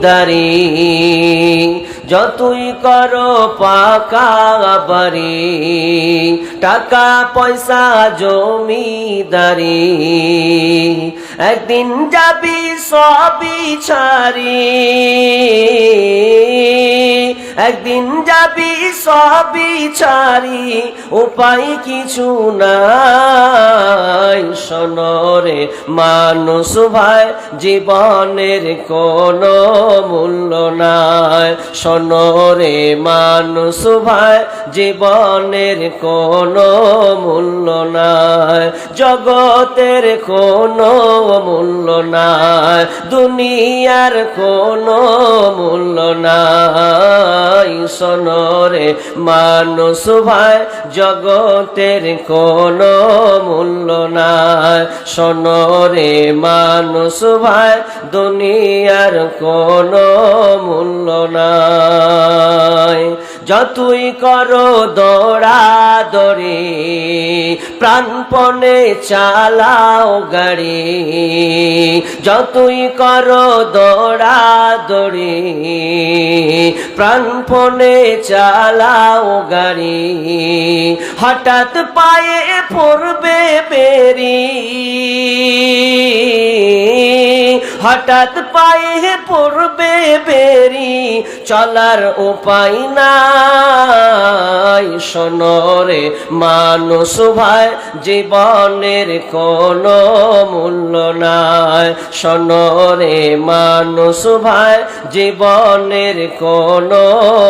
দাঁড়িয়ে যতই করো পাকা বাড়ি, টাকা পয়সা জমিদারি, একদিন যাবি সবই ছাড়ি। একদিন যাবি সবই ছাড়ি, উপায় কিছু নাই। সনরে মানুষ ভাই, জীবনের কোনো মূল্য নাই। সনরে মানুষ ভাই, জীবনের কোনো মূল্য নাই। জগতের কোনো মূল্য নাই। দুনিয়ার কোনো মূল্য নাই। সনরে মানুষ ভাই, জগতের কোনো মূল্য নাই। সনরে মানুষ ভাই, দুনিয়ার কোনো মূল্য নাই। যতই করো দৌড়া দড়ি প্রাণপণে চালাও গাড়ি। যতই করো দৌড়া দৌড়ি, প্রাণপণে চালাও গাড়ি। হঠাৎ পায়ে পড়বে বেরি। হঠাৎ পায়ে পড়বে বেরি, চলার উপায় নাই। সনরে মানুষ ভাই, জীবনের কোনো মূল্য নাই। সনরে মানুষ ভাই, জীবনের কোনো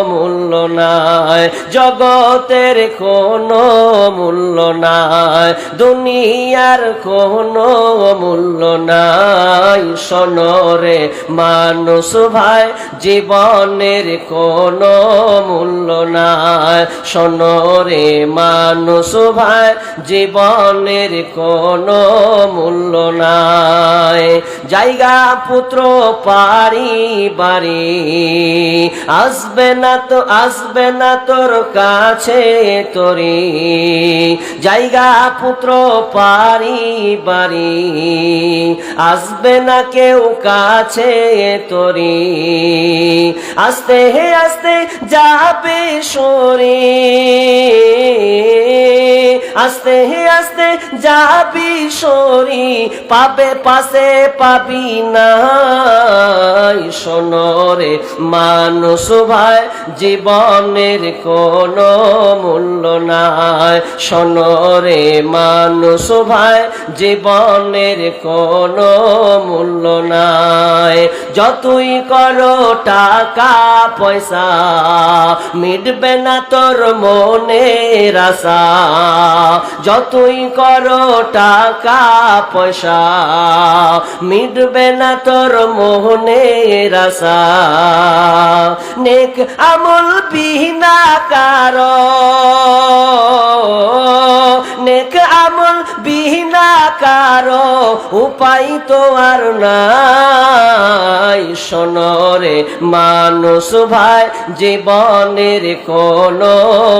মূল্য নাই। জগতের কোনো মূল্য নাই। দুনিয়ার কোনো মূল্য নাই। সনরে মানুষ ভাই, জীবনের কোনো মূল্য নাই। সনরে মানুষ ভাই, জীবনের কোনো মূল্য নাই। জায়গা পুত্র পারি বাড়ি। আসবে না তো, আসবে না তোর কাছে তোরি। জায়গা পুত্র পারি বাড়ি, আসবে না কেউ কাছে তোরি। আস্তে হে আস্তে যাবে সরে। আস্তে হে আস্তে যাবি সরি। পাবে পাশে পাবি না সোনরে মানুষ ভাই, জীবনের কোনো মূল্য নাই। সোনরে মানুষ ভাই, জীবনের কোন মূল্য নাই। যতই করো টাকা, পয়সা, মিটবে না তোর মনের আশা। যতই করো টাকা, পয়সা মিটবে না তোর মোহনের আশা। নেক আমল বিহীনা কার নেক আমল বিহীনা কার উপায় তো আর নাই। সনরে মানুষ ভাই, জীবনের কোনো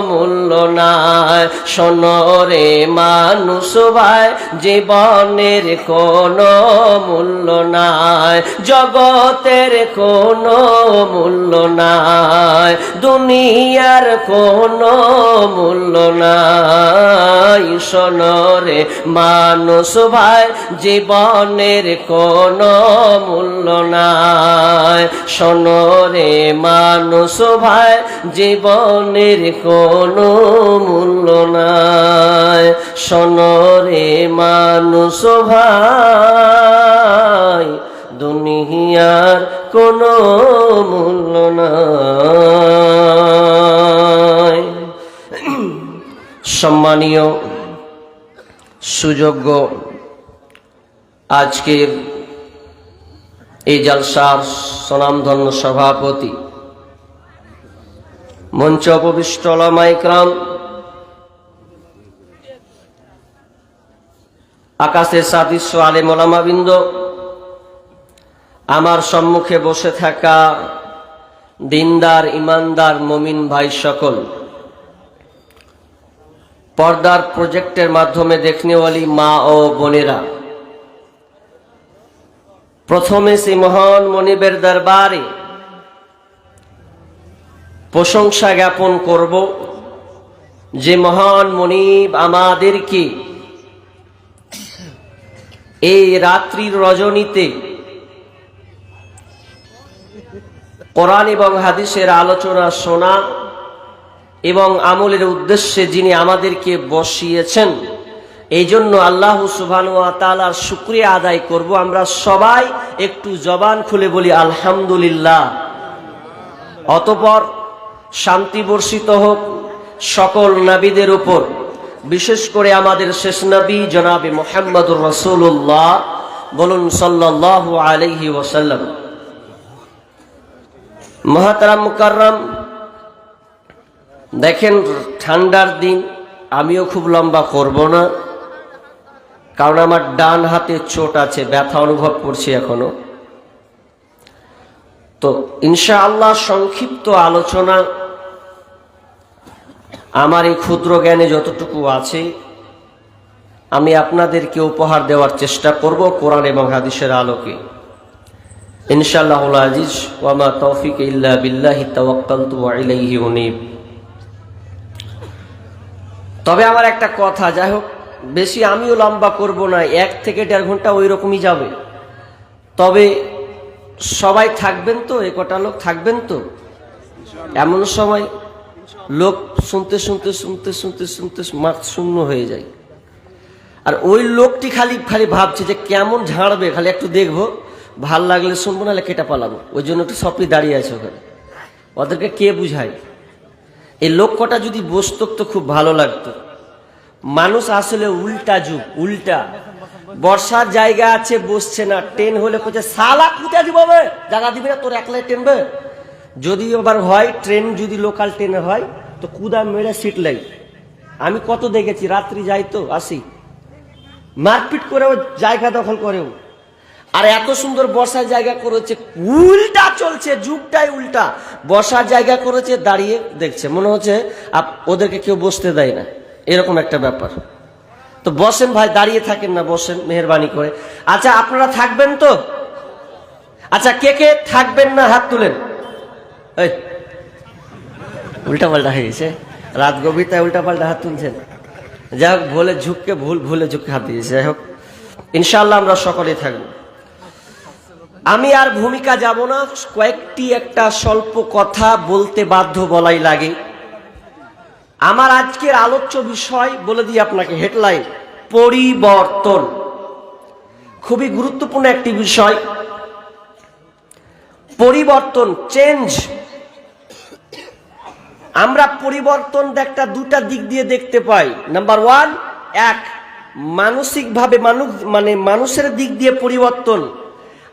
মূল্য নাই। সনরে মানুষ ভাই, জীবনের কোনো মূল্য নাই। জগতের কোনো মূল্য নাই। দুনিয়ার কোনো মূল্য নাই। সনরে মানুষ ভাই, জীবনের কোনো মূল্য নাই। সনরে মানুষ ভাই, জীবনের কোনো মূল্য নাই। সনরে মানুষ ভাই। দুনিয়ার কোনো মূল্য নাই। সম্মানীয় সুযোগ্য আজকের এই জলসার সনামধন্য সভাপতি মঞ্চ উপবিষ্ট ওলামাইকরাম আকাশের সাদৃশ্য আলে মোলামাবিন্দ আমার সম্মুখে বসে থাকা দিনদার, ইমানদার, মমিন ভাই সকল, পর্দার প্রজেক্টের মাধ্যমে দেখনেওয়ালি মা ও বোনেরা। প্রথমে সেই মহান মনিবের দরবারে প্রশংসা জ্ঞাপন করব যে মহান মনিব আমাদেরকে এই রাত্রির রজনীতে কোরআন এবং হাদিসের আলোচনা শোনা এবং আমলের উদ্দেশ্যে যিনি আমাদেরকে বসিয়েছেন, এই জন্য আল্লাহ সুবহান তালার শুক্রিয়া আদায় করব। আমরা সবাই একটু জবান খুলে বলি, আলহামদুলিল্লাহ। অতপর শান্তি বর্ষিত হোক সকল নবীদের উপর। বিশেষ করে আমাদের শেষ নবী জনাবি মোহাম্মদুর রসুল্লাহ বলুন সাল্লাহ আলহি ওসাল্লাম মহাতারাম মুকাররাম, দেখেন ঠান্ডার দিন, আমিও খুব লম্বা করব না, কারণ আমার ডান হাতে চোট আছে, ব্যথা অনুভব করছি এখনও। তো ইনশা আল্লাহ সংক্ষিপ্ত আলোচনা আমার এই ক্ষুদ্র জ্ঞানে যতটুকু আছে, আমি আপনাদেরকে উপহার দেওয়ার চেষ্টা করব কোরআন এবং হাদিসের আলোকে। ইনশাআল্লাহ আজিজ ওয়ামা তবে আমার একটা কথা, যাই হোক, বেশি আমিও লম্বা করব না, এক থেকে দেড় ঘণ্টা ওই রকমই যাবে। তবে সবাই থাকবেন তো এ কটা লোক থাকবেন তো? এমন সময় লোক শুনতে শুনতে শুনতে শুনতে শুনতে মাঠ শূন্য হয়ে যায়। আর ওই লোকটি খালি খালি ভাবছে যে কেমন ঝাড়বে, খালি একটু দেখব, ভালো লাগলে শুনব, নাহলে কেটে পালাবো। ওই জন্য একটু সবই দাঁড়িয়ে আছে ওখানে। ওদেরকে কে বুঝায়? এই লোক কটা যদি বসতো তো খুব ভালো লাগতো। মানুষ আসলে উল্টা যুগ, উল্টা। বর্ষার জায়গা আছে, বসছে না। ট্রেন হলে কোথায় সালা কোথায় দিবে জায়গা দিবি না, তোর একলাই টেনবে? যদি আবার হয় ট্রেন যদি লোকাল ট্রেনে হয়, তো কুদা মেরে সিট লাই। আমি কত দেখেছি, রাত্রি যাই তো, আসি। মারপিট করেও, জায়গা দখল করেও। আর এত সুন্দর বসার জায়গা করেছে, উল্টা চলছে, যুগটাই উল্টা। বসার জায়গা করেছে, দাঁড়িয়ে দেখছে। মনে হচ্ছে ওদেরকে কেউ বসতে দেয় না। এরকম একটা ব্যাপার। তো বসেন ভাই, দাঁড়িয়ে থাকেন না, বসেন, মেহরবানি করে। আচ্ছা আপনারা থাকবেন তো? আচ্ছা কে কে থাকবেন না, হাত তুলেন। এই উল্টা পাল্টা হয়ে গেছে। রাত গভীরতায় উল্টা পাল্টা হাত তুলছেন। যাই হোক, ভুলে ঝুঁককে ভুল, ভুলে ঝুঁকে হাত দিয়েছে। যাই হোক ইনশাল্লাহ আমরা সকলেই থাকব। আমি আর ভূমিকা যাব না, কয়েকটি একটা স্বল্প কথা বলতে বাধ্য বলাই লাগে। আমার আজকের আলোচ্য বিষয়, বলে দিই আপনাকে হেডলাইন পরিবর্তন। খুবই গুরুত্বপূর্ণ একটি বিষয়। পরিবর্তন চেঞ্জ আমরা পরিবর্তন একটা দুটা দিক দিয়ে দেখতে পাই। নাম্বার ওয়ান এক, মানসিকভাবে মানুষ মানে মানুষের দিক দিয়ে পরিবর্তন।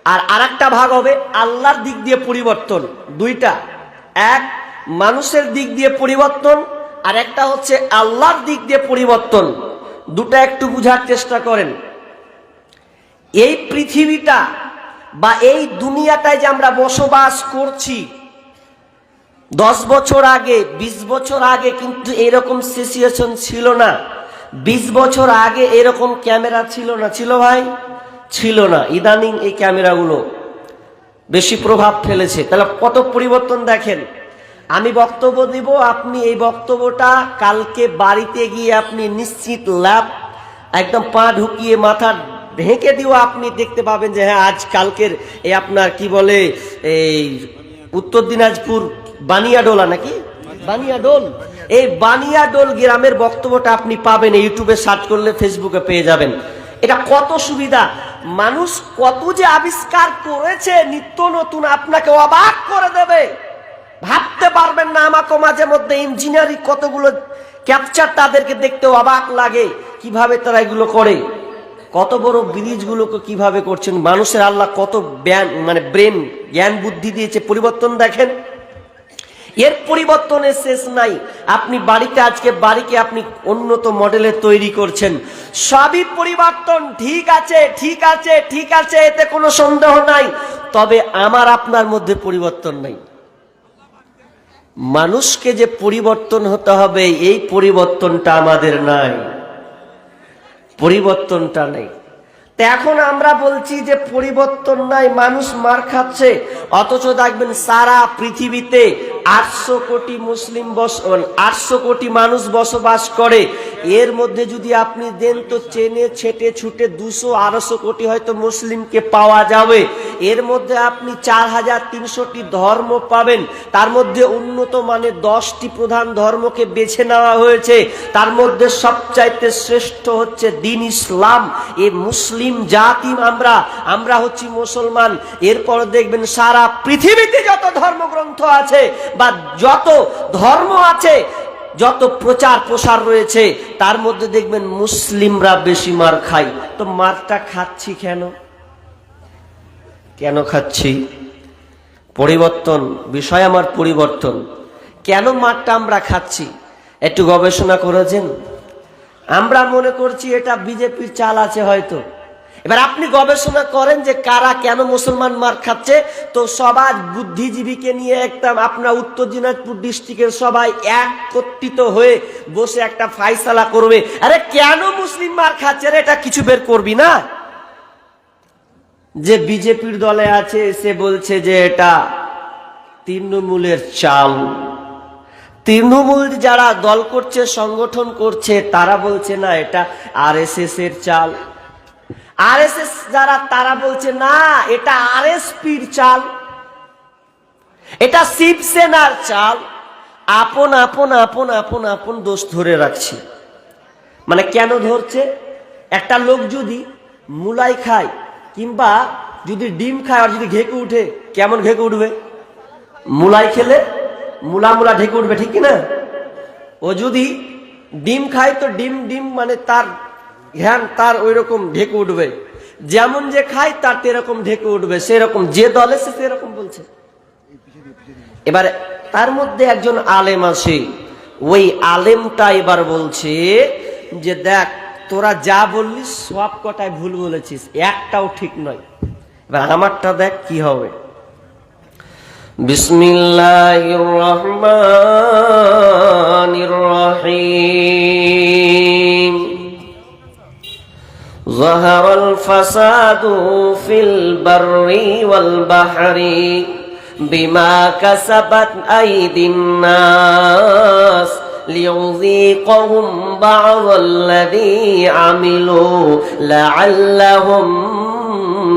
আর আরেকটা ভাগ হবে আল্লাহর দিক দিয়ে পরিবর্তন। দুইটা, এক, মানুষের দিক দিয়ে পরিবর্তন, আর একটা হচ্ছে আল্লাহর দিক দিয়ে পরিবর্তন। দুটা একটু বুঝার চেষ্টা করেন। এই পৃথিবীটা বা এই দুনিয়াটায় যে আমরা বসবাস করছি দশ বছর আগে ২০ বছর আগে কিন্তু এরকম সিচুয়েশন ছিল না। ২০ বছর আগে এরকম ক্যামেরা ছিল না। ছিল ভাই? ছিল না। ইদানিং এই ক্যামেরাগুলো বেশি প্রভাব ফেলেছে। তাহলে কত পরিবর্তন দেখেন। আমি বক্তব্য দিব, আপনি এই বক্তব্যটা কালকে বাড়িতে গিয়ে আপনি নিশ্চিত লাভ, একদম পা ঢুকিয়ে মাথা ঢেকে দিও আপনি দেখতে পাবেন যে হ্যাঁ আজ কালকের এই আপনার কি বলে, এই উত্তর দিনাজপুর বানিয়াডোলা নাকি? বানিয়াডোল। এই বানিয়াডোল গ্রামের বক্তব্যটা আপনি পাবেন ইউটিউবে সার্চ করলে ফেসবুকে পেয়ে যাবেন। এটা কত সুবিধা? মানুষ কত যে আবিষ্কার করেছে, নিত্য নতুন আপনাকে অবাক করে দেবে। ভাবতে পারবেন না আমাকে মাঝে মধ্যে ইঞ্জিনিয়ারিং কতগুলো ক্যাপচার তাদেরকে দেখতে অবাক লাগে, কীভাবে তারা এগুলো করে। কত বড় ব্রিজগুলোকে কীভাবে করছেন? মানুষের আল্লাহ কত জ্ঞান মানে ব্রেন, জ্ঞান, বুদ্ধি দিয়েছে। পরিবর্তন দেখেন। এর পরিবর্তনের শেষ নাই। আপনি বাড়িতে, আজকে বাড়িকে আপনি উন্নত মডেলের তৈরি করছেন। সবই পরিবর্তন। ঠিক আছে ঠিক আছে ঠিক আছে, এতে কোনো সন্দেহ নাই। তবে আমার আপনার মধ্যে পরিবর্তন নাই। মানুষকে যে পরিবর্তন হতে হবে, এই পরিবর্তনটা আমাদের নাই। পরিবর্তনটা নেই। এখন আমরা বলছি যে পরিবর্তন নাই, মানুষ মার খাচ্ছে। অথচ দেখবেন সারা পৃথিবীতে আটশো কোটি মুসলিম বস আটশো কোটি মানুষ বসবাস করে। এর মধ্যে যদি আপনি দেন তো চেনে, ছেটে, ছুটে দুশো, আড়াইশো কোটি হয়তো মুসলিমকে পাওয়া যাবে। এর মধ্যে আপনি চার হাজার তিনশোটি ধর্ম পাবেন। তার মধ্যে উন্নত মানের দশটি প্রধান ধর্মকে বেছে নেওয়া হয়েছে। তার মধ্যে সবচাইতে শ্রেষ্ঠ হচ্ছে দিন ইসলাম। এ মুসলিম জাতি আমরা আমরা হচ্ছি মুসলমান। এরপর দেখবেন সারা পৃথিবীতে যত ধর্মগ্রন্থ আছে বা যত ধর্ম আছে, যত প্রচার প্রসার রয়েছে, তার মধ্যে দেখবেন মুসলিমরা বেশি মার খায়। তো মারটা খাচ্ছি কেন? কেন খাচ্ছি? পরিবর্তন, বিষয় আমার পরিবর্তন। কেন মারটা আমরা খাচ্ছি? একটু গবেষণা করেছেন? আমরা মনে করছি এটা বিজেপির চাল আছে হয়তো। এবার আপনি গবেষণা করেন যে কারা কেন মুসলমান মার খাচ্ছে? তো সবার বুদ্ধিজীবীকে নিয়ে একটা আপনার উত্তর দিনাজপুর ডিস্ট্রিক্টের সবাই একত্রিত হয়ে বসে একটা ফাইসালা করবে। আরে কেন মুসলিম মার খাচ্ছে রে? এটা কিছু বের করবি না? যে বিজেপির দলে আছে, সে বলছে যে এটা তৃণমূলের চাল। তৃণমূল যারা দল করছে, সংগঠন করছে, তারা বলছে না, এটা আর এর চাল। আর যারা, তারা বলছে, না, এটা আর পির চাল। এটা শিবসেনার চাল। আপন আপন আপন আপন আপন দোষ ধরে রাখছে। মানে কেন ধরছে? একটা লোক যদি মুলাই খায় কিংবা যদি ডিম খায়, আর যদি ঘেকে উঠে, কেমন ঘেকে উঠবে? মুলাই খেলে মুলা মুলা ঢেকে উঠবে, ঠিক কিনা ও যদি ডিম খায়, তো ডিম ডিম মানে তার ঘ্যান তার ওই রকম ঢেকে উঠবে। যেমন যে খায়, তার এরকম ঢেকে উঠবে। সেরকম, যে দলে সে সেরকম বলছে। এবার, তার মধ্যে একজন আলেম আছে। ওই আলেমটা এবার বলছে যে, দেখ, তোরা যা বললি, সব কটায় ভুল বলেছিস। একটাও ঠিক নয়। এবার আমারটা দেখ কি হবে। বিসমিল্লাহির রহমানির রহিম। ظهر الفساد في البر والبحر بما كسبت أيدي الناس ليذيقهم بعض الذي عملوا لعلهم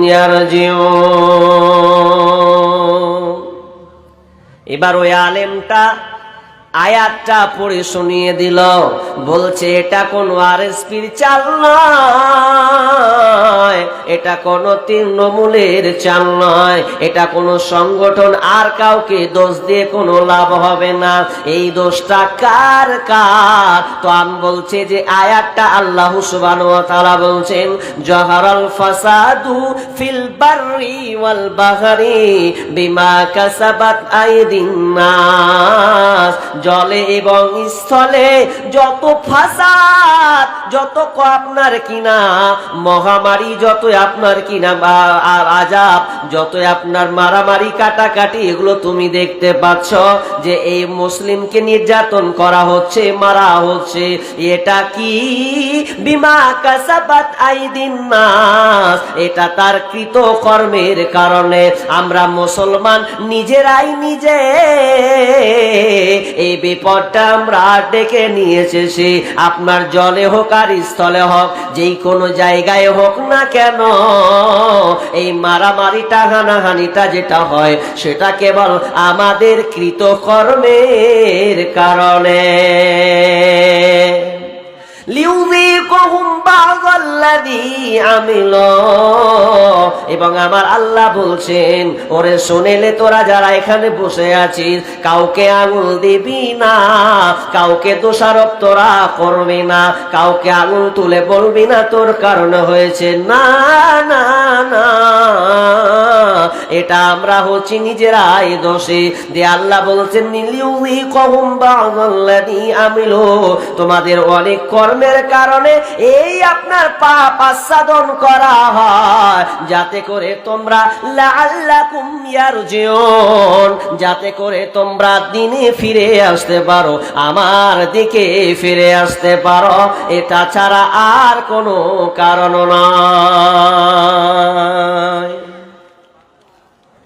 يرجعون এবার ওই আলেমটা আয়াতটা পড়ে শুনিয়ে দিল, বলছে, এটা কোন আরএসপির চাল নয়, এটা কোন তৃণমূলের চাল নয়, এটা কোন সংগঠন আর কাউকে দোষ দিয়ে কোনো লাভ হবে না। এই দোষটা কার কার? তো আমি বলছে যে, আয়াতটা আল্লাহ সুবহানাহু ওয়া তাআলা বলছেন জহারাল ফাসাদু ফিল বাররি ওয়াল বাহরি বিমা কাসাবাত আইদিন নাস। জলে এবং স্থলে যত ফাসাদ, যত আপনার কিনা, মহামারী যত আপনার কিনা আজাব, যত আপনার মারামারি কাটাকাটি, এগুলো তুমি দেখতে পাচ্ছ যে এই মুসলিমকে নির্যাতন করা হচ্ছে, মারা হচ্ছে। এটা কি? বিমা কাসাবাত আইদিন নাস। এটা তার কৃত কর্মের কারণে আমরা মুসলমান নিজেরাই নিজে এই বিপদটা আমরা ডেকে নিয়ে এসেছি আপনার জলে হোক আর স্থলে হোক, যেই কোনো জায়গায় হোক না কেন, এই মারামারিটা, হানাহানিটা যেটা হয়, সেটা কেবল আমাদের কৃতকর্মের কারণে। এবং আমার আল্লাহ বলছেন, ওরে শুনেলে তোরা যারা এখানে বসে আছিস, কাউকে আঙুল দিবি না, কাউকে দোষারোপ তোরা করবি না, কাউকে আঙুল তুলে বলবি না, তোর কারণে হয়েছে না না না। এটা আমরা হচ্ছি নিজেরাই দোষে দিয়ে আল্লাহ বলছেন নীলিউই কহুম বাযাল্লাযী আমিলু। তোমাদের অনেক কর্মের কারণে এই আপনার পাপ আস্বাদন করা হয়। যাতে করে তোমরা লাল্লাকুম ইয়ারজিউন। যাতে করে তোমরা দিনে ফিরে আসতে পারো, আমার দিকে ফিরে আসতে পারো। এটা ছাড়া আর কোনো কারণ নয়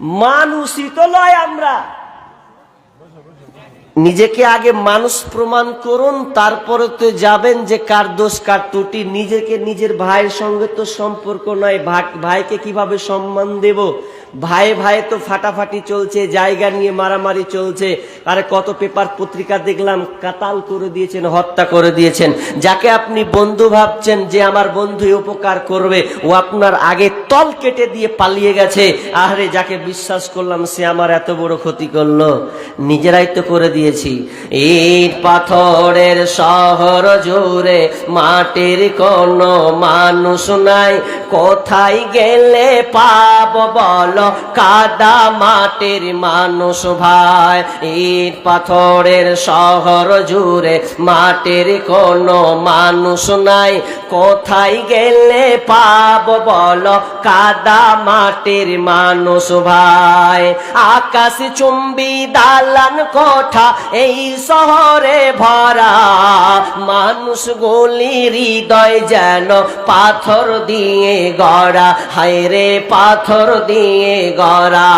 মানুষই তো নয় আমরা। নিজেকে আগে মানুষ প্রমাণ করুন, তারপরে তো যাবেন যে কার দোষ, কার ত্রুটি। নিজেকে নিজের ভাইয়ের সঙ্গে তো সম্পর্ক নয় ভাইকে কীভাবে সম্মান দেব? ভাই ভাই তো ফাটাফাটি চলছে, জায়গা নিয়ে মারামারি চলছে। আরে কত পেপার পত্রিকা দেখলাম, কাতাল করে দিয়েছেন, হত্যা করে দিয়েছেন। যাকে আপনি বন্ধু ভাবছেন যে আমার বন্ধু উপকার করবে, ও আপনার আগে তল কেটে দিয়ে পালিয়ে গেছে। আরে যাকে বিশ্বাস করলাম, সে আমার এত বড় ক্ষতি করল। নিজেরাই তো করে দিয়েছি। ইট পাথরের শহর জুড়ে মাটির কোনো মানুষ নাই। কোথায় গেলে পাব বলো? কাদা মাটির মানুষ ভাই। ইট পাথরের শহর জুড়ে মাটির কোনো মানুষ নাই। কোথায় গেলে পাব বলো কাদা মাটির মানুষ ভাই। আকাশ চুম্বি দালান কোঠা এই শহরে ভরা। মানুষ গুলি হৃদয় যেন পাথর দিয়ে গড়া। হায়রে পাথর দিয়ে গড়া,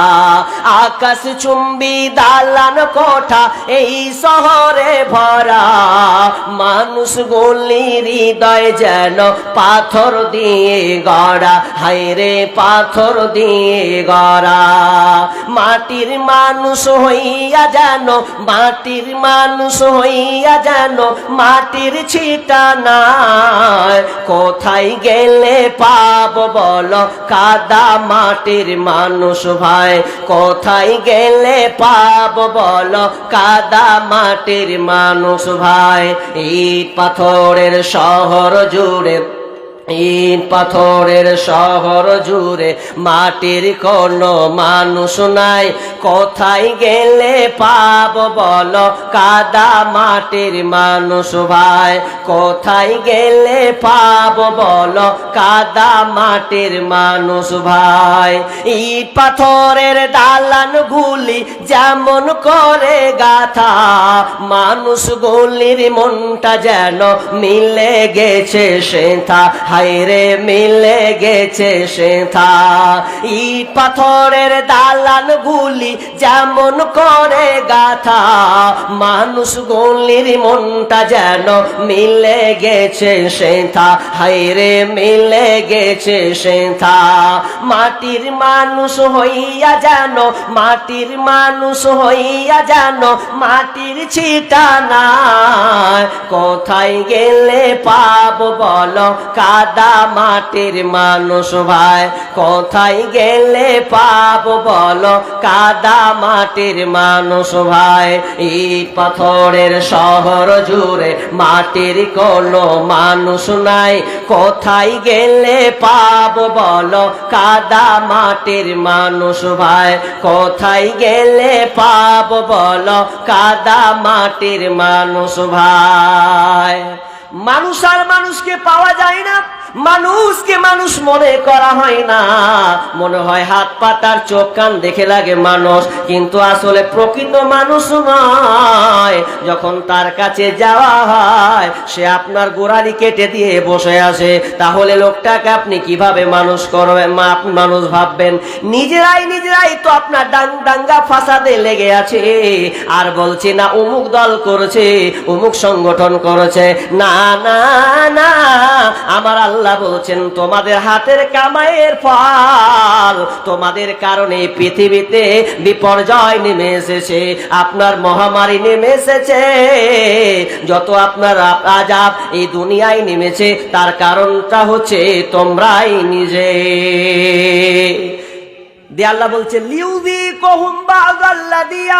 আকাশ চুম্বি দালান কোঠা, এই শহরে ভরা। মানুষ গুলি হৃদয় যেন পাথর দিয়ে গড়া, হায়রে পাথর দিয়ে গড়া। মাটির মানুষ হইয়া যেন, মাটির মানুষ হইয়া যেন মাটির ছিটা নাই। কোথায় গেলে পাব বলো, কাদা মাটির মানুষ ভাই কোথায় গেলে পাব বল? কাদা মাটির মানুষ ভাই ইট পাথরের শহর জুড়ে ইট পাথরের শহর জুড়ে মাটির কোনো মানুষ নাই। কোথায় গেলে পাব বলো? কাদা মাটির মানুষ ভাই। কোথায় গেলে পাব বলো? কাদা মাটির মানুষ ভাই। ইট পাথরের দালান গুলি যেমন করে গাথা মানুষ গুলির মনটা যেন মিলে গেছে সেথা। হাইরে মিলে গেছে সেথা। ইট পাথরের দালান গুলি যেমন করে গাথা, মানুষ গুলির মনটা যেন মিলে গেছে সেথা। হাইরে মিলে গেছে সেথা। মাটির মানুষ হইয়া যেন, মাটির মানুষ হইয়া যেন মাটির ছিটা নাই কোথায় গেলে পাব বলো কাদা মাটির মানুষ ভাই, কোথায় গেলে পাব বলো? কাদা মাটির মানুষ ভাই, ইট পাথরের শহর জুড়ে মাটির কোনো মানুষ নাই। কোথায় গেলে পাব বলো? কাদা মাটির মানুষ ভাই, কোথায় গেলে পাব বলো? কাদা মাটির মানুষ ভাই। মানুষ আর মানুষকে পাওয়া যায় না। মানুষকে মানুষ মনে করা হয় না। মনে হয় হাত পাতার চোখ কান দেখে লাগে মানুষ। কিন্তু আসলে প্রকৃত মানুষ নয়। যখন তার কাছে যাওয়া হয়, সে আপনার গোড়ালি কেটে দিয়ে বসে আসে। তাহলে লোকটাকে আপনি কীভাবে মানুষ করবেন? আপনি মানুষ ভাববেন। নিজেরাই নিজেরাই তো আপনার ডাং- দাঙ্গা ফাসাদে লেগে আছে। আর বলছে, না, অমুক দল করেছে, অমুক সংগঠন করেছে। না না না, আমার আল্লাহ বলছেন, তোমাদের হাতের কামাইয়ের ফল, তোমাদের কারণে পৃথিবীতে বিপর্যয় নেমে এসেছে, আপনার মহামারী নেমে এসেছে। যত আপনার আজাব এই দুনিয়ায় নেমেছে, তার কারণটা হচ্ছে তোমরাই নিজে। দিয়ে আল্লাহ বলছে লিউদি কহুম বাগাল্লাদি